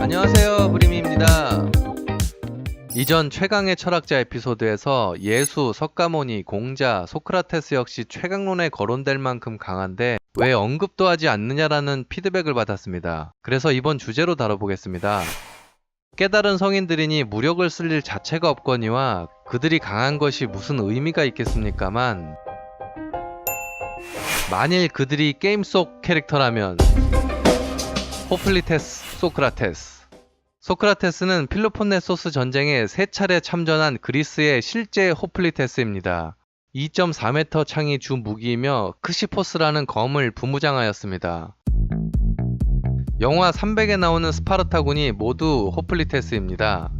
안녕하세요 브리미입니다 이전 최강의 철학자 에피소드에서 예수, 석가모니, 공자, 소크라테스 역시 최강론에 거론될 만큼 강한데 왜 언급도 하지 않느냐라는 피드백을 받았습니다. 그래서 이번 주제로 다뤄보겠습니다. 깨달은 성인들이니 무력을 쓸 일 자체가 없거니와 그들이 강한 것이 무슨 의미가 있겠습니까만 만일 그들이 게임 속 캐릭터라면 호플리테스, 소크라테스 소크라테스는 필로폰네소스 전쟁에 세 차례 참전한 그리스의 실제 호플리테스입니다. 2.4m 창이 주 무기이며 크시포스라는 검을 부무장하였습니다. 영화 300에 나오는 스파르타군이 모두 호플리테스입니다.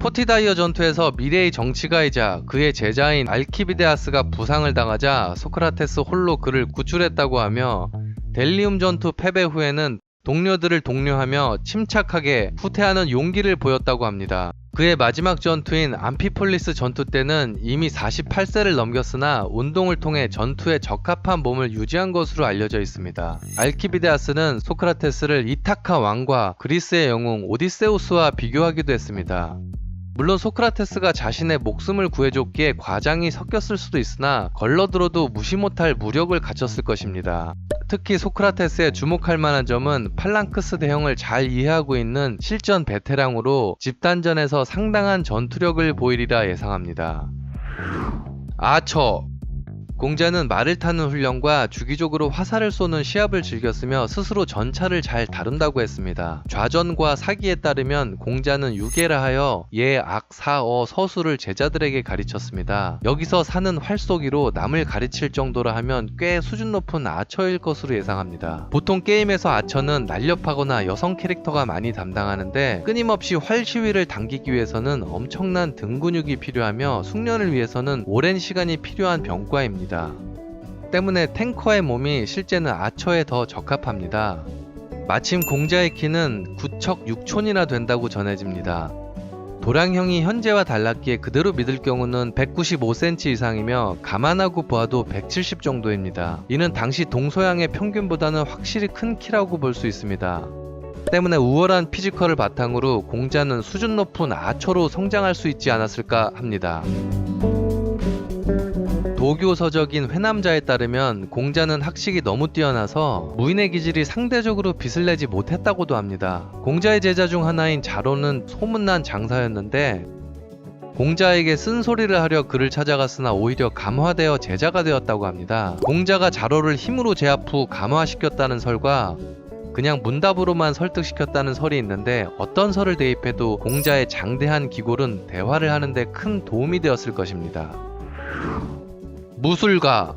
포티다이어 전투에서 미래의 정치가이자 그의 제자인 알키비데아스가 부상을 당하자 소크라테스 홀로 그를 구출했다고 하며 델리움 전투 패배 후에는 동료들을 독려하며 침착하게 후퇴하는 용기를 보였다고 합니다. 그의 마지막 전투인 암피폴리스 전투 때는 이미 48세를 넘겼으나 운동을 통해 전투에 적합한 몸을 유지한 것으로 알려져 있습니다. 알키비데아스는 소크라테스를 이타카 왕과 그리스의 영웅 오디세우스와 비교하기도 했습니다. 물론 소크라테스가 자신의 목숨을 구해줬기에 과장이 섞였을 수도 있으나 걸러들어도 무시 못할 무력을 갖췄을 것입니다. 특히 소크라테스의 주목할 만한 점은 팔랑크스 대형을 잘 이해하고 있는 실전 베테랑으로 집단전에서 상당한 전투력을 보이리라 예상합니다. 아처 공자는 말을 타는 훈련과 주기적으로 화살을 쏘는 시합을 즐겼으며 스스로 전차를 잘 다룬다고 했습니다. 좌전과 사기에 따르면 공자는 유계라 하여 예, 악, 사, 어, 서술을 제자들에게 가르쳤습니다. 여기서 사는 활쏘기로 남을 가르칠 정도라 하면 꽤 수준 높은 아처일 것으로 예상합니다. 보통 게임에서 아처는 날렵하거나 여성 캐릭터가 많이 담당하는데 끊임없이 활 시위를 당기기 위해서는 엄청난 등 근육이 필요하며 숙련을 위해서는 오랜 시간이 필요한 병과입니다. 때문에 탱커의 몸이 실제는 아처에 더 적합합니다. 마침 공자의 키는 9척 6촌이나 된다고 전해집니다. 도량형이 현재와 달랐기에 그대로 믿을 경우는 195cm 이상이며 감안하고 보아도 170 정도입니다. 이는 당시 동서양의 평균보다는 확실히 큰 키라고 볼 수 있습니다. 때문에 우월한 피지컬을 바탕으로 공자는 수준 높은 아처로 성장할 수 있지 않았을까 합니다. 도교 서적인 회남자에 따르면 공자는 학식이 너무 뛰어나서 무인의 기질이 상대적으로 빛을 내지 못했다고도 합니다. 공자의 제자 중 하나인 자로는 소문난 장사였는데 공자에게 쓴소리를 하려 그를 찾아갔으나 오히려 감화되어 제자가 되었다고 합니다. 공자가 자로를 힘으로 제압 후 감화시켰다는 설과 그냥 문답으로만 설득시켰다는 설이 있는데 어떤 설을 대입해도 공자의 장대한 기골은 대화를 하는데 큰 도움이 되었을 것입니다. 무술가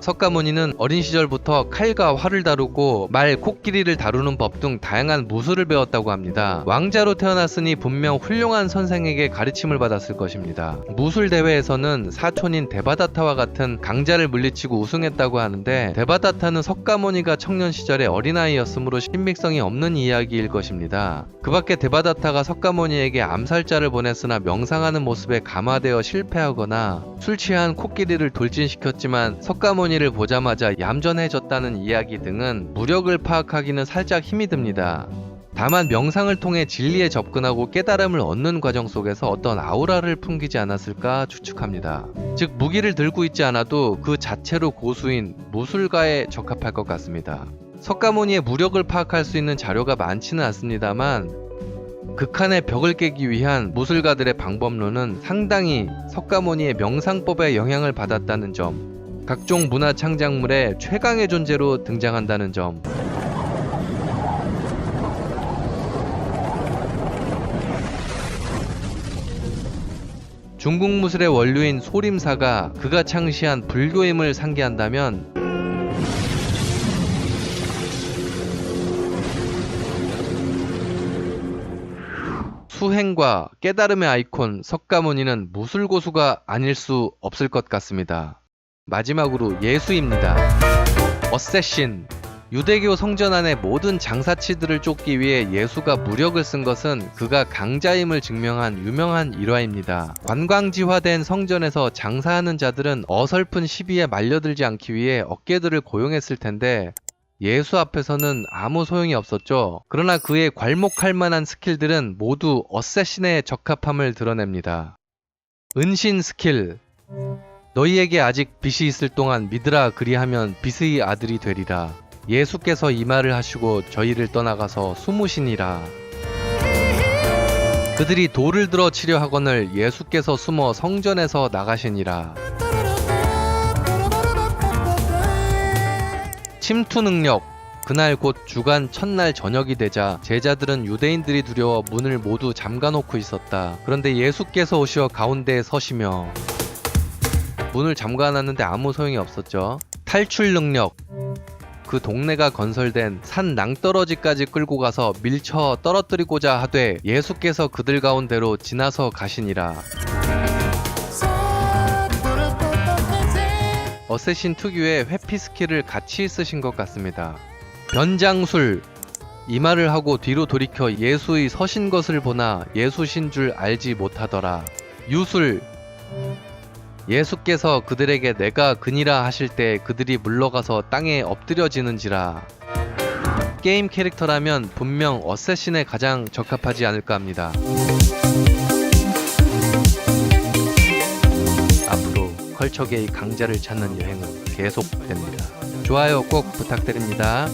석가모니는 어린 시절부터 칼과 활을 다루고 말, 코끼리를 다루는 법 등 다양한 무술을 배웠다고 합니다. 왕자로 태어났으니 분명 훌륭한 선생에게 가르침을 받았을 것입니다. 무술 대회에서는 사촌인 데바다타와 같은 강자를 물리치고 우승했다고 하는데 데바다타는 석가모니가 청년 시절에 어린아이였으므로 신빙성이 없는 이야기일 것입니다. 그 밖에 데바다타가 석가모니에게 암살자를 보냈으나 명상하는 모습에 감화되어 실패하거나 술 취한 코끼리를 돌진시켰지만 석가모니 를 보자마자 얌전해졌다는 이야기 등은 무력을 파악하기는 살짝 힘이 듭니다. 다만 명상을 통해 진리에 접근하고 깨달음을 얻는 과정 속에서 어떤 아우라를 풍기지 않았을까 추측합니다. 즉 무기를 들고 있지 않아도 그 자체로 고수인 무술가에 적합할 것 같습니다. 석가모니의 무력을 파악할 수 있는 자료가 많지는 않습니다만 극한의 벽을 깨기 위한 무술가들의 방법론은 상당히 석가모니의 명상법에 영향을 받았다는 점, 각종 문화 창작물의 최강의 존재로 등장한다는 점. 중국 무술의 원류인 소림사가 그가 창시한 불교임을 상기한다면 수행과 깨달음의 아이콘 석가모니는 무술 고수가 아닐 수 없을 것 같습니다. 마지막으로 예수입니다. 어쌔신 유대교 성전 안의 모든 장사치들을 쫓기 위해 예수가 무력을 쓴 것은 그가 강자임을 증명한 유명한 일화입니다. 관광지화된 성전에서 장사하는 자들은 어설픈 시비에 말려들지 않기 위해 어깨들을 고용했을 텐데 예수 앞에서는 아무 소용이 없었죠. 그러나 그의 괄목할 만한 스킬들은 모두 어쌔신의 적합함을 드러냅니다. 은신 스킬 너희에게 아직 빛이 있을 동안 믿으라 그리하면 빛의 아들이 되리라. 예수께서 이 말을 하시고 저희를 떠나가서 숨으시니라. 그들이 돌을 들어 치려 하거늘 예수께서 숨어 성전에서 나가시니라. 침투 능력. 그날 곧 주간 첫날 저녁이 되자 제자들은 유대인들이 두려워 문을 모두 잠가 놓고 있었다. 그런데 예수께서 오시어 가운데에 서시며 문을 잠가놨는데 아무 소용이 없었죠. 탈출 능력. 그 동네가 건설된 산 낭떠러지까지 끌고 가서 밀쳐 떨어뜨리고자 하되 예수께서 그들 가운데로 지나서 가시니라. 어쌔신 특유의 회피 스킬을 같이 쓰신 것 같습니다. 변장술. 이 말을 하고 뒤로 돌이켜 예수의 서신 것을 보나 예수신 줄 알지 못하더라. 유술. 예수께서 그들에게 내가 그니라 하실 때 그들이 물러가서 땅에 엎드려지는지라. 게임 캐릭터라면 분명 어쌔신에 가장 적합하지 않을까 합니다. 앞으로 컬처계의 강자를 찾는 여행은 계속됩니다. 좋아요 꼭 부탁드립니다.